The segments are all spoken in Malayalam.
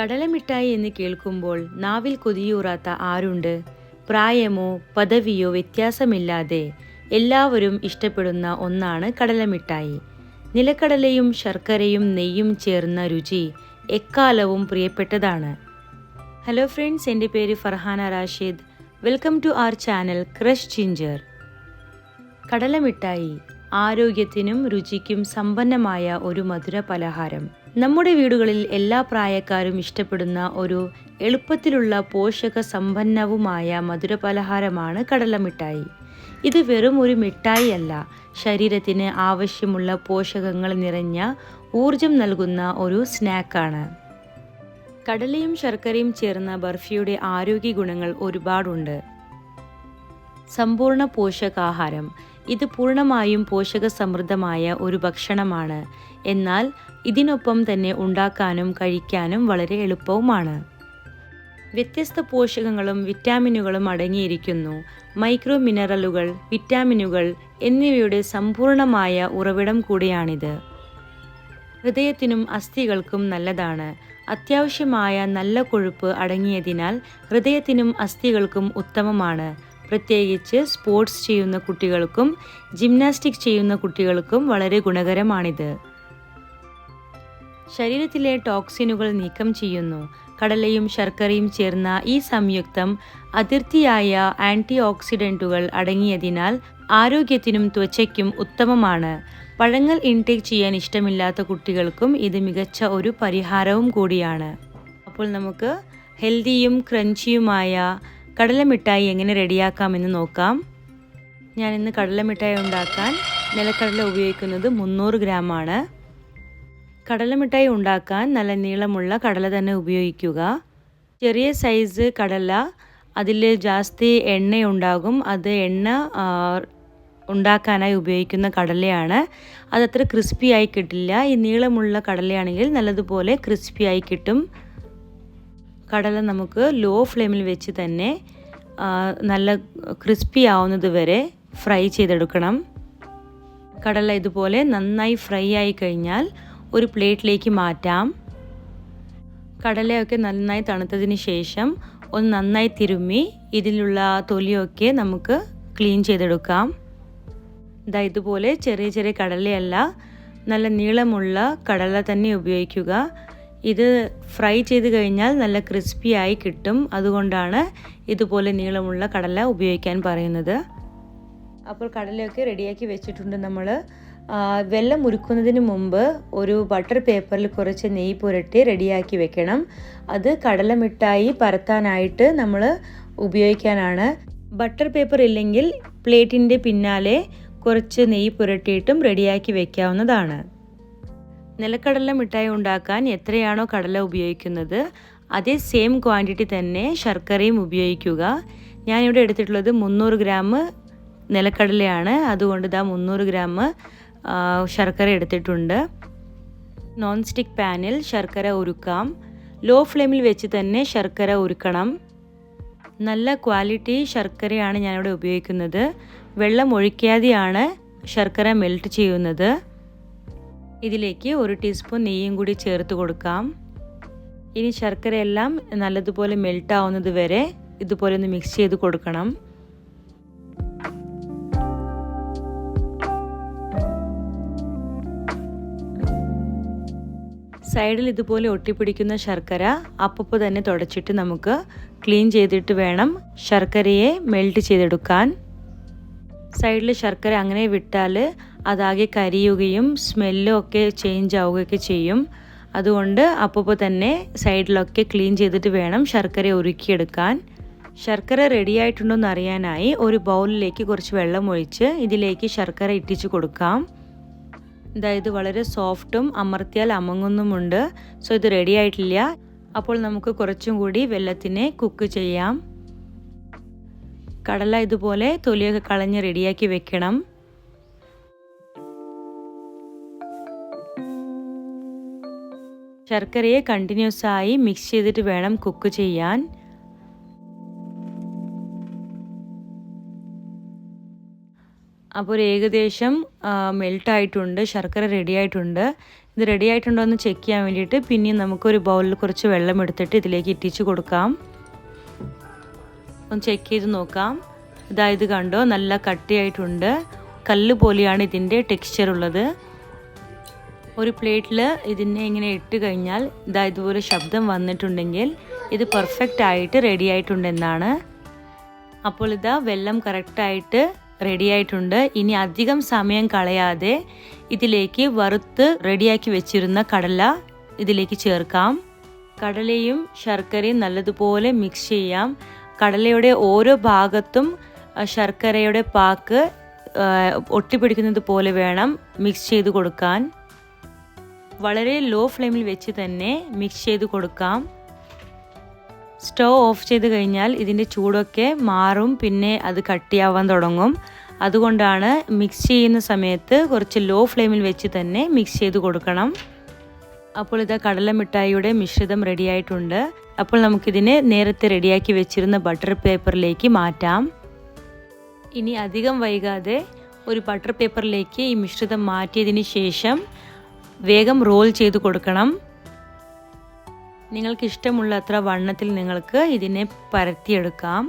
കടലമിഠായി എന്ന് കേൾക്കുമ്പോൾ നാവിൽ കൊതിയൂറാത്ത ആരുണ്ട്? പ്രായമോ പദവിയോ വ്യത്യാസമില്ലാതെ എല്ലാവരും ഇഷ്ടപ്പെടുന്ന ഒന്നാണ് കടലമിഠായി. നിലക്കടലയും ശർക്കരയും നെയ്യും ചേർന്ന രുചി എക്കാലവും പ്രിയപ്പെട്ടതാണ്. ഹലോ ഫ്രണ്ട്സ് എന്റെ പേര് Farhana Rashid. Welcome to our channel crush ginger. കടലമിഠായി ആരോഗ്യത്തിനും രുചിക്കും സമ്പന്നമായ ഒരു മധുര പലഹാരം. നമ്മുടെ വീടുകളിൽ എല്ലാ പ്രായക്കാരും ഇഷ്ടപ്പെടുന്ന ഒരു എളുപ്പത്തിലുള്ള പോഷക സമ്പന്നവുമായ മധുരപലഹാരമാണ് കടലമിഠായി. ഇത് വെറും ഒരു മിഠായി അല്ല. ശരീരത്തിന് ആവശ്യമുള്ള പോഷകങ്ങൾ നിറഞ്ഞ ഊർജം നൽകുന്ന ഒരു സ്നാക്കാണ്. കടലയും ശർക്കരയും ചേർന്ന ബർഫിയുടെ ആരോഗ്യ ഗുണങ്ങൾ ഒരുപാടുണ്ട്. സമ്പൂർണ പോഷകാഹാരം ഇത് പൂർണമായും പോഷക സമൃദ്ധമായ ഒരു ഭക്ഷണമാണ്. എന്നാൽ ഇതിനൊപ്പം തന്നെ ഉണ്ടാക്കാനും കഴിക്കാനും വളരെ എളുപ്പവുമാണ്. വ്യത്യസ്ത പോഷകങ്ങളും വിറ്റാമിനുകളും അടങ്ങിയിരിക്കുന്നു. മൈക്രോ മിനറലുകൾ വിറ്റാമിനുകൾ എന്നിവയുടെ സമ്പൂർണമായ ഉറവിടം കൂടിയാണിത്. ഹൃദയത്തിനും അസ്ഥികൾക്കും നല്ലതാണ്. അത്യാവശ്യമായ നല്ല കൊഴുപ്പ് അടങ്ങിയതിനാൽ ഹൃദയത്തിനും അസ്ഥികൾക്കും ഉത്തമമാണ്. പ്രത്യേകിച്ച് സ്പോർട്സ് ചെയ്യുന്ന കുട്ടികൾക്കും ജിംനാസ്റ്റിക് ചെയ്യുന്ന കുട്ടികൾക്കും വളരെ ഗുണകരമാണിത്. ശരീരത്തിലെ ടോക്സിനുകൾ നീക്കം ചെയ്യുന്നു. കടലയും ശർക്കരയും ചേർന്ന ഈ സംയുക്തം അതിർത്തിയായ ആന്റി ഓക്സിഡന്റുകൾ അടങ്ങിയതിനാൽ ആരോഗ്യത്തിനും ത്വച്ചയ്ക്കും ഉത്തമമാണ്. പഴങ്ങൾ ഇൻടേക്ക് ചെയ്യാൻ ഇഷ്ടമില്ലാത്ത കുട്ടികൾക്കും ഇത് മികച്ച ഒരു പരിഹാരവും കൂടിയാണ്. അപ്പോൾ നമുക്ക് ഹെൽത്തിയും ക്രഞ്ചിയുമായ കടലമിഠായി എങ്ങനെ റെഡിയാക്കാമെന്ന് നോക്കാം. ഞാൻ ഇന്ന് കടലമിഠായി ഉണ്ടാക്കാൻ നിലക്കടല ഉപയോഗിക്കുന്നത് മുന്നൂറ് ഗ്രാമാണ് കടലമിഠായി ഉണ്ടാക്കാൻ നല്ല നീളമുള്ള കടല തന്നെ ഉപയോഗിക്കുക. ചെറിയ സൈസ് കടല അതിൽ ജാസ്തി എണ്ണ ഉണ്ടാകും. അത് എണ്ണ ഉണ്ടാക്കാനായി ഉപയോഗിക്കുന്ന കടലയാണ്. അതത്ര ക്രിസ്പി ആയി കിട്ടില്ല. ഈ നീളമുള്ള കടലയാണെങ്കിൽ നല്ലതുപോലെ ക്രിസ്പി ആയി കിട്ടും. കടല നമുക്ക് ലോ ഫ്ലെയിമിൽ വെച്ച് തന്നെ നല്ല ക്രിസ്പി ആവുന്നത് വരെ ഫ്രൈ ചെയ്തെടുക്കണം. കടല ഇതുപോലെ നന്നായി ഫ്രൈ ആയി കഴിഞ്ഞാൽ ഒരു പ്ലേറ്റിലേക്ക് മാറ്റാം. കടലയൊക്കെ നന്നായി തണുത്തതിന് ശേഷം ഒന്ന് നന്നായി തിരുമ്മി ഇതിലുള്ള തൊലിയൊക്കെ നമുക്ക് ക്ലീൻ ചെയ്തെടുക്കാം. ഇതാ ഇതുപോലെ ചെറിയ ചെറിയ കടലയല്ല നല്ല നീളമുള്ള കടല തന്നെ ഉപയോഗിക്കുക. ഇത് ഫ്രൈ ചെയ്ത് കഴിഞ്ഞാൽ നല്ല ക്രിസ്പി ആയി കിട്ടും. അതുകൊണ്ടാണ് ഇതുപോലെ നീളമുള്ള കടല ഉപയോഗിക്കാൻ പറയുന്നത്. അപ്പോൾ കടലയൊക്കെ റെഡിയാക്കി വെച്ചിട്ടുണ്ട് നമ്മൾ വെള്ളം ഉരുക്കുന്നതിന് മുമ്പ് ഒരു ബട്ടർ പേപ്പറിൽ കുറച്ച് നെയ്യ് പുരട്ടി റെഡിയാക്കി വെക്കണം. അത് കടല മിഠായി പരത്താനായിട്ട് നമ്മൾ ഉപയോഗിക്കാനാണ്. ബട്ടർ പേപ്പർ ഇല്ലെങ്കിൽ പ്ലേറ്റിന്റെ പിന്നാലെ കുറച്ച് നെയ്യ് പുരട്ടിയിട്ടും റെഡിയാക്കി വെക്കാവുന്നതാണ്. നിലക്കടല മിഠായി ഉണ്ടാക്കാൻ എത്രയാണോ കടല ഉപയോഗിക്കുന്നത് അതേ സെയിം ക്വാണ്ടിറ്റി തന്നെ ശർക്കരയും ഉപയോഗിക്കുക. ഞാനിവിടെ എടുത്തിട്ടുള്ളത് മുന്നൂറ് ഗ്രാം നിലക്കടലയാണ്. അതുകൊണ്ട് ഇതാ മുന്നൂറ് ഗ്രാം ശർക്കര എടുത്തിട്ടുണ്ട്. നോൺ സ്റ്റിക്ക് പാനിൽ ശർക്കര ഉരുക്കാം. ലോ ഫ്ലെയിമിൽ വെച്ച് തന്നെ ശർക്കര ഉരുക്കണം. നല്ല ക്വാളിറ്റി ശർക്കരയാണ് ഞാനിവിടെ ഉപയോഗിക്കുന്നത്. വെള്ളം ഒഴിക്കാതെയാണ് ശർക്കര മെൽറ്റ് ചെയ്യുന്നത്. ഇതിലേക്ക് ഒരു ടീസ്പൂൺ നെയ്യും കൂടി ചേർത്ത് കൊടുക്കാം. ഇനി ശർക്കരയെല്ലാം നല്ലതുപോലെ മെൽറ്റ് ആവുന്നത് വരെ ഇതുപോലെ ഒന്ന് മിക്സ് ചെയ്ത് കൊടുക്കണം. സൈഡിൽ ഇതുപോലെ ഒട്ടിപ്പിടിക്കുന്ന ശർക്കര അപ്പപ്പോൾ തന്നെ തുടച്ചിട്ട് നമുക്ക് ക്ലീൻ ചെയ്തിട്ട് വേണം ശർക്കരയെ മെൽറ്റ് ചെയ്തെടുക്കാൻ. സൈഡിൽ ശർക്കര അങ്ങനെ വിട്ടാൽ അതാകെ കരിയുകയും സ്മെല്ലും ഒക്കെ ചേഞ്ച് ആവുകയൊക്കെ ചെയ്യും. അതുകൊണ്ട് അപ്പോൾ തന്നെ സൈഡിലൊക്കെ ക്ലീൻ ചെയ്തിട്ട് വേണം ശർക്കര ഉരുക്കിയെടുക്കാൻ. ശർക്കര റെഡി ആയിട്ടുണ്ടോയെന്ന് അറിയാനായി ഒരു ബൗളിലേക്ക് കുറച്ച് വെള്ളം ഒഴിച്ച് ഇതിലേക്ക് ശർക്കര ഇട്ടിച്ച് കൊടുക്കാം. ഇതായത് വളരെ സോഫ്റ്റും അമർത്തിയാൽ അമങ്ങുന്നുമുണ്ട്. സോ ഇത് റെഡി ആയിട്ടില്ല. അപ്പോൾ നമുക്ക് കുറച്ചും കൂടി വെള്ളത്തിനെ കുക്ക് ചെയ്യാം. കടല ഇതുപോലെ തൊലിയൊക്കെ കളഞ്ഞ് റെഡിയാക്കി വെക്കണം. ശർക്കരയെ കണ്ടിന്യൂസ് ആയി മിക്സ് ചെയ്തിട്ട് വേണം കുക്ക് ചെയ്യാൻ. അപ്പോൾ ഒരു ഏകദേശം മെൽട്ടായിട്ടുണ്ട് ശർക്കര റെഡി ആയിട്ടുണ്ട്. ഇത് റെഡി ആയിട്ടുണ്ടോ എന്ന് ചെക്ക് ചെയ്യാൻ വേണ്ടിയിട്ട് പിന്നെയും നമുക്കൊരു ബൗളിൽ കുറച്ച് വെള്ളം എടുത്തിട്ട് ഇതിലേക്ക് ഇട്ടിച്ച് കൊടുക്കാം. ഒന്ന് ചെക്ക് ചെയ്ത് നോക്കാം. ഇതായത് കണ്ടോ? നല്ല കട്ടിയായിട്ടുണ്ട്. കല്ല് പോലെയാണ് ഇതിന്റെ ടെക്സ്ചർ ഉള്ളത്. ഒരു പ്ലേറ്റിൽ ഇതിനെ ഇങ്ങനെ ഇട്ട് കഴിഞ്ഞാൽ ഇതാ ഇതുപോലെ ശബ്ദം വന്നിട്ടുണ്ടെങ്കിൽ ഇത് പെർഫെക്റ്റ് ആയിട്ട് റെഡി ആയിട്ടുണ്ടെന്നാണ്. അപ്പോൾ ഇതാ വെള്ളം കറക്റ്റായിട്ട് റെഡി ആയിട്ടുണ്ട്. ഇനി അധികം സമയം കളയാതെ ഇതിലേക്ക് വറുത്ത് റെഡിയാക്കി വെച്ചിരുന്ന കടല ഇതിലേക്ക് ചേർക്കാം. കടലയും ശർക്കരയും നല്ലതുപോലെ മിക്സ് ചെയ്യാം. കടലയുടെ ഓരോ ഭാഗത്തും ശർക്കരയുടെ പാക്ക് ഒട്ടിപ്പിടിക്കുന്നത് പോലെ വേണം മിക്സ് ചെയ്ത് കൊടുക്കാൻ. വളരെ ലോ ഫ്ലെയിമിൽ വെച്ച് തന്നെ മിക്സ് ചെയ്ത് കൊടുക്കാം. സ്റ്റവ് ഓഫ് ചെയ്ത് കഴിഞ്ഞാൽ ഇതിന്റെ ചൂടൊക്കെ മാറും പിന്നെ അത് കട്ടിയാവാൻ തുടങ്ങും. അതുകൊണ്ടാണ് മിക്സ് ചെയ്യുന്ന സമയത്ത് കുറച്ച് ലോ ഫ്ലെയിമിൽ വെച്ച് തന്നെ മിക്സ് ചെയ്ത് കൊടുക്കണം. അപ്പോൾ ഇത് കടല മിഠായിയുടെ മിശ്രിതം റെഡിയായിട്ടുണ്ട് അപ്പോൾ നമുക്കിതിനെ നേരത്തെ റെഡിയാക്കി വെച്ചിരുന്ന ബട്ടർ പേപ്പറിലേക്ക് മാറ്റാം. ഇനി അധികം വൈകാതെ ഒരു ബട്ടർ പേപ്പറിലേക്ക് ഈ മിശ്രിതം മാറ്റിയതിന് ശേഷം വേഗം റോൾ ചെയ്ത് കൊടുക്കണം. നിങ്ങൾക്ക് ഇഷ്ടമുള്ള അത്ര വണ്ണത്തിൽ നിങ്ങൾക്ക് ഇതിനെ പരത്തിയെടുക്കാം.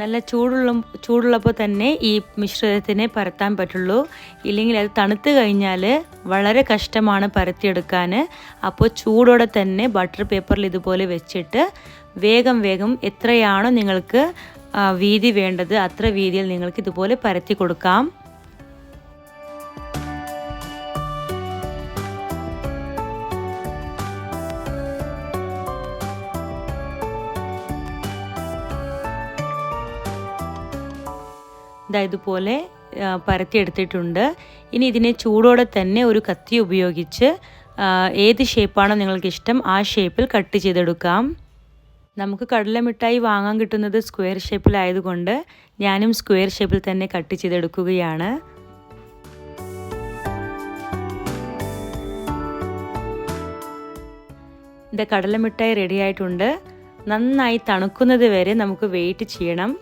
നല്ല ചൂടുള്ള ചൂടുള്ളപ്പോൾ തന്നെ ഈ മിശ്രിതത്തിനെ പരത്താൻ പറ്റുള്ളൂ. ഇല്ലെങ്കിൽ അത് തണുത്ത് കഴിഞ്ഞാൽ വളരെ കഷ്ടമാണ് പരത്തിയെടുക്കാൻ അപ്പോൾ ചൂടോടെ തന്നെ ബട്ടർ പേപ്പറിൽ ഇതുപോലെ വെച്ചിട്ട് വേഗം വേഗം എത്രയാണോ നിങ്ങൾക്ക് വീതി വേണ്ടത് അത്ര വീതിയിൽ നിങ്ങൾക്ക് ഇതുപോലെ പരത്തി കൊടുക്കാം. ഇതാ ഇതുപോലെ പരത്തിയെടുത്തിട്ടുണ്ട് ഇനി ഇതിനെ ചൂടോടെ തന്നെ ഒരു കത്തി ഉപയോഗിച്ച് ഏത് ഷേപ്പാണോ നിങ്ങൾക്ക് ഇഷ്ടം ആ ഷേപ്പിൽ കട്ട് ചെയ്തെടുക്കാം. നമുക്ക് കടല മിഠായി വാങ്ങാൻ കിട്ടുന്നത് സ്ക്വയർ ഷേപ്പിലായതുകൊണ്ട് ഞാനും സ്ക്വയർ ഷേപ്പിൽ തന്നെ കട്ട് ചെയ്തെടുക്കുകയാണ്. ഇത് കടല മിഠായി റെഡി ആയിട്ടുണ്ട്. നന്നായി തണുക്കുന്നത് വരെ നമുക്ക് വെയിറ്റ് ചെയ്യണം.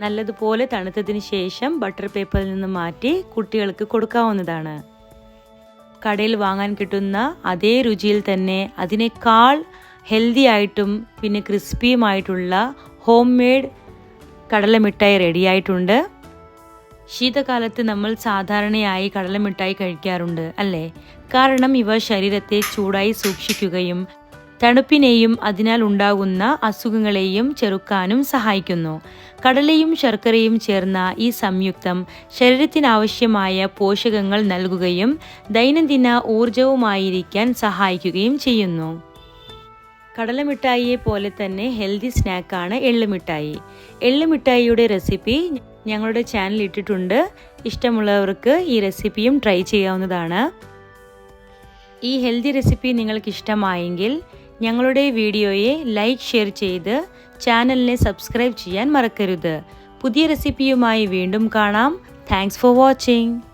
നല്ലതുപോലെ തണുത്തതിന് ശേഷം ബട്ടർ പേപ്പറിൽ നിന്ന് മാറ്റി കുട്ടികൾക്ക് കൊടുക്കാവുന്നതാണ്. കടയിൽ വാങ്ങാൻ കിട്ടുന്ന അതേ രുചിയിൽ തന്നെ അതിനേക്കാൾ ഹെൽത്തി ആയിട്ടും പിന്നെ ക്രിസ്പിയുമായിട്ടുള്ള ഹോം മെയ്ഡ് കടലമിഠായി റെഡിയായിട്ടുണ്ട് ശീതകാലത്ത് നമ്മൾ സാധാരണയായി കടലമിഠായി കഴിക്കാറുണ്ട് അല്ലേ? കാരണം ഇവ ശരീരത്തെ ചൂടായി സൂക്ഷിക്കുകയും തണുപ്പിനെയും അതിനാൽ ഉണ്ടാകുന്ന അസുഖങ്ങളെയും ചെറുക്കാനും സഹായിക്കുന്നു. കടലയും ശർക്കരയും ചേർന്ന ഈ സംയുക്തം ശരീരത്തിനാവശ്യമായ പോഷകങ്ങൾ നൽകുകയും ദൈനംദിന ഊർജവുമായിരിക്കാൻ സഹായിക്കുകയും ചെയ്യുന്നു. കടലമിഠായിയെ പോലെ തന്നെ ഹെൽത്തി സ്നാക്കാണ് എള്ളുമിഠായി. എള്ളുമിഠായിയുടെ റെസിപ്പി ഞങ്ങളുടെ ചാനൽ ഇട്ടിട്ടുണ്ട്. ഇഷ്ടമുള്ളവർക്ക് ഈ റെസിപ്പിയും ട്രൈ ചെയ്യാവുന്നതാണ്. ഈ ഹെൽത്തി റെസിപ്പി നിങ്ങൾക്ക് ഇഷ്ടമായെങ്കിൽ ഞങ്ങളുടെ വീഡിയോയെ ലൈക്ക് ഷെയർ ചെയ്ത് ചാനലിനെ സബ്സ്ക്രൈബ് ചെയ്യാൻ മറക്കരുത്. പുതിയ റെസിപ്പിയുമായി വീണ്ടും കാണാം. Thanks for watching